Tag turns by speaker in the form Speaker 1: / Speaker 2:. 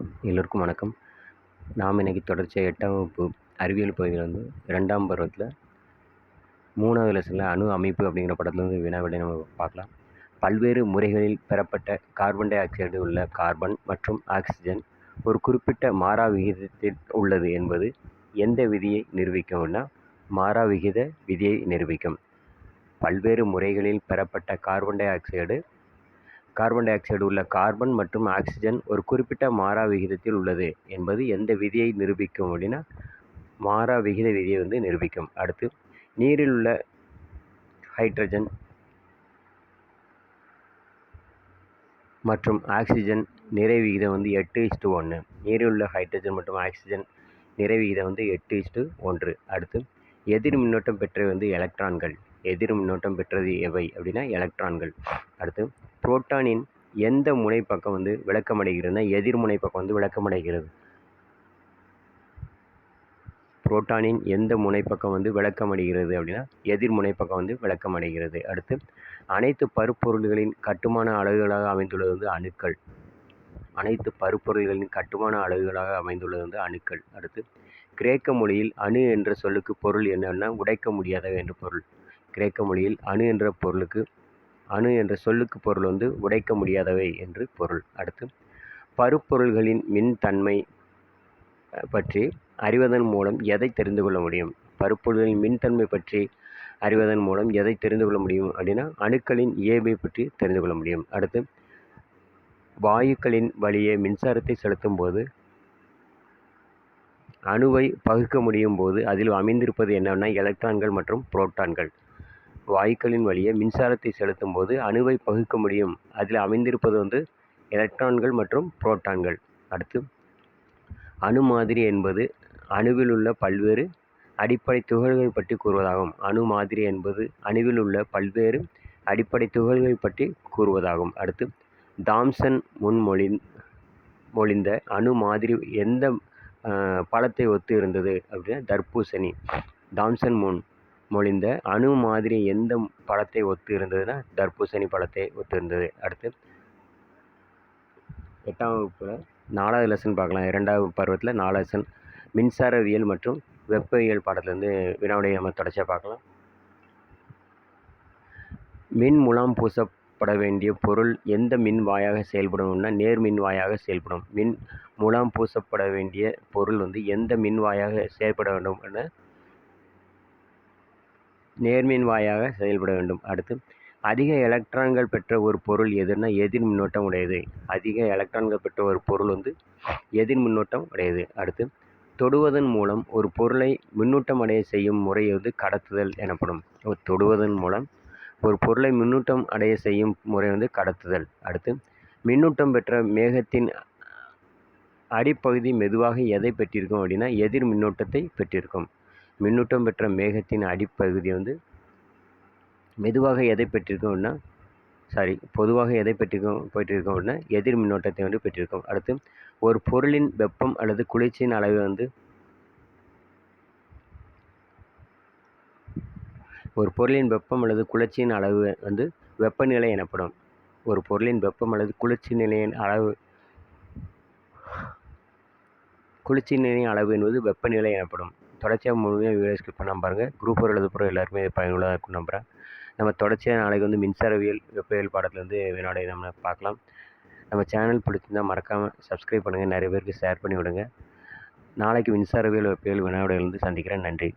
Speaker 1: எல்லோருக்கும் வணக்கம். நாம் இன்றைக்கி தொடர்ச்சியாக எட்டாம் வகுப்பு அறிவியல் பகுதியில் வந்து ரெண்டாம் பருவத்தில் மூணாவது லெசனில் அணு அமைப்பு அப்படிங்கிற படத்தில் வந்து வினாவிடை நம்ம பார்க்கலாம். பல்வேறு முறைகளில் பெறப்பட்ட கார்பன் டை ஆக்சைடு உள்ள கார்பன் மற்றும் ஆக்சிஜன் ஒரு குறிப்பிட்ட மாறா விகிதத்தில் உள்ளது என்பது எந்த விதியை நிரூபிக்கும்னா மாறா விகித விதியை நிரூபிக்கும். பல்வேறு முறைகளில் பெறப்பட்ட carbon dioxide carbon dioxide உள்ள கார்பன் மற்றும் ஆக்சிஜன் ஒரு குறிப்பிட்ட மாறா விகிதத்தில் உள்ளது என்பது எந்த விதியை நிரூபிக்கும் அப்படின்னா மாறா விகித விதியை வந்து நிரூபிக்கும். அடுத்து நீரில் உள்ள ஹைட்ரஜன் மற்றும் ஆக்சிஜன் நிறை விகிதம் வந்து எட்டு இஸ்டு ஒன்று நீரில் உள்ள ஹைட்ரஜன் மற்றும் ஆக்சிஜன் நிறை விகிதம் வந்து எட்டு இஸ்டு ஒன்று. அடுத்து எதிர் மின்னோட்டம் பெற்றது வந்து எலக்ட்ரான்கள் எதிர் மின்னோட்டம் பெற்றது எவை அப்படின்னா எலக்ட்ரான்கள். அடுத்து புரோட்டானின் எந்த முனை பக்கம் வந்து விளக்கமடைகிறதுனா எதிர்முனை பக்கம் வந்து விளக்கமடைகிறது. புரோட்டானின் எந்த முனைப்பக்கம் வந்து விளக்கமடைகிறது அப்படின்னா எதிர்முனை பக்கம் வந்து விளக்கமடைகிறது. அடுத்து அனைத்து பருப்பொருள்களின் கட்டுமான அலகுகளாக அமைந்துள்ளது வந்து அணுக்கள். அனைத்து பருப்பொருள்களின் கட்டுமான அலகுகளாக அமைந்துள்ளது வந்து அணுக்கள். அடுத்து கிரேக்க மொழியில் அணு என்ற சொல்லுக்கு பொருள் என்னன்னா உடைக்க முடியாதவை என்று பொருள். கிரேக்க மொழியில் அணு என்ற பொருளுக்கு அணு என்ற சொல்லுக்கு பொருள் வந்து உடைக்க முடியாதவை என்று பொருள். அடுத்து பருப்பொருள்களின் மின்தன்மை பற்றி அறிவதன் மூலம் எதை தெரிந்து கொள்ள முடியும்? பருப்பொருள்களின் மின்தன்மை பற்றி அறிவதன் மூலம் எதை தெரிந்து கொள்ள முடியும் அப்படின்னா அணுக்களின் இயல்பை பற்றி தெரிந்து கொள்ள முடியும். அடுத்து வாயுக்களின் வழியே மின்சாரத்தை செலுத்தும் போது அணுவை பகுக்க முடியும் போது அதில் அமைந்திருப்பது என்னென்னா எலக்ட்ரான்கள் மற்றும் புரோட்டான்கள். வாயுக்களின் வழியே மின்சாரத்தை செலுத்தும் போது அணுவை பகுக்க முடியும். அதில் அமைந்திருப்பது வந்து எலக்ட்ரான்கள் மற்றும் புரோட்டான்கள். அடுத்து அணு மாதிரி என்பது அணுவில் உள்ள பல்வேறு அடிப்படை துகள்கள் பற்றி கூறுவதாகும். அணு மாதிரி என்பது அணுவில் உள்ள பல்வேறு அடிப்படை துகள்கள் பற்றி கூறுவதாகும். அடுத்து தாம்சன் முன்மொழி மொழிந்த அணு மாதிரி எந்த பழத்தை ஒத்து இருந்தது? அப்படின்னா தர்பூசணி. தாம்சன் முன் மொழிந்த அணு மாதிரி எந்த பழத்தை ஒத்து இருந்ததுன்னா தர்பூசணி பழத்தை ஒத்து இருந்தது. அடுத்து எட்டாம் வகுப்பில் நாலாவது லெசன் பார்க்கலாம். இரண்டாவது பருவத்தில் நாலாவது லெசன் மின்சாரவியல் மற்றும் வெப்பவியல் பாடத்துலேருந்து வினாவுடைய நம்ம தொடர்ச்சியாக பார்க்கலாம். மின் முலாம் பூசப்பட வேண்டிய பொருள் எந்த மின் வாயாக செயல்படும்னா நேர் மின் வாயாக செயல்படும். மின் முலாம் பூசப்பட வேண்டிய பொருள் வந்து எந்த மின் வாயாக செயல்பட வேண்டும் என நேர்மின் வாயாக செயல்பட வேண்டும். அடுத்து அதிக எலக்ட்ரான்கள் பெற்ற ஒரு பொருள் எதுனா எதிர் மின்னோட்டம் உடையது. அதிக எலக்ட்ரான்கள் பெற்ற ஒரு பொருள் வந்து எதிர் மின்னோட்டம் உடையது. அடுத்து தொடுவதன் மூலம் ஒரு பொருளை மின்னூட்டம் அடைய செய்யும் முறை வந்து கடத்துதல் எனப்படும். தொடுவதன் மூலம் ஒரு பொருளை மின்னூட்டம் அடைய செய்யும் முறை வந்து கடத்துதல். அடுத்து மின்னூட்டம் பெற்ற மேகத்தின் அடிப்பகுதி மெதுவாக எதை பெற்றிருக்கும் அப்படின்னா எதிர் மின்னோட்டத்தை பெற்றிருக்கும். மின்னூட்டம் பெற்ற மேகத்தின் அடிப்பகுதி வந்து மெதுவாக எதை பெற்றிருக்கோம்னா சாரி பொதுவாக எதை பெற்றிருக்கோம் பெற்றிருக்கோம் அப்படின்னா எதிர் மின்னோட்டத்தை வந்து பெற்றிருக்கோம். அடுத்து ஒரு பொருளின் வெப்பம் அல்லது குளிர்ச்சியின் அளவு வந்து ஒரு பொருளின் வெப்பம் அல்லது குளிர்ச்சியின் அளவு வந்து வெப்பநிலை எனப்படும். ஒரு பொருளின் வெப்பம் அல்லது குளிர்ச்சி நிலையின் அளவு குளிர்ச்சி நிலையின் அளவு என்பது வெப்பநிலை எனப்படும். தொடர்ச்சியாக முழுமையாக வீடியோ ஸ்கிப் பண்ணாமல் பாருங்கள் குரூப் ஒரு எழுத போகிற எல்லாருமே பயனுள்ளதாக இருக்கும் நம்புகிறேன் நம்ம தொடர்ச்சியாக நாளைக்கு வந்து மின்சாரவியல் வெப்பவியல் பாடத்துலேருந்து வினாடை நம்ம பார்க்கலாம். நம்ம சேனல் பிடிச்சிருந்தால் மறக்காமல் சப்ஸ்கிரைப் பண்ணுங்கள் நிறைய பேருக்கு ஷேர் பண்ணி விடுங்க. நாளைக்கு மின்சாரவியல் வெப்பவியல் வினாவிடையிலிருந்து சந்திக்கிறேன். நன்றி.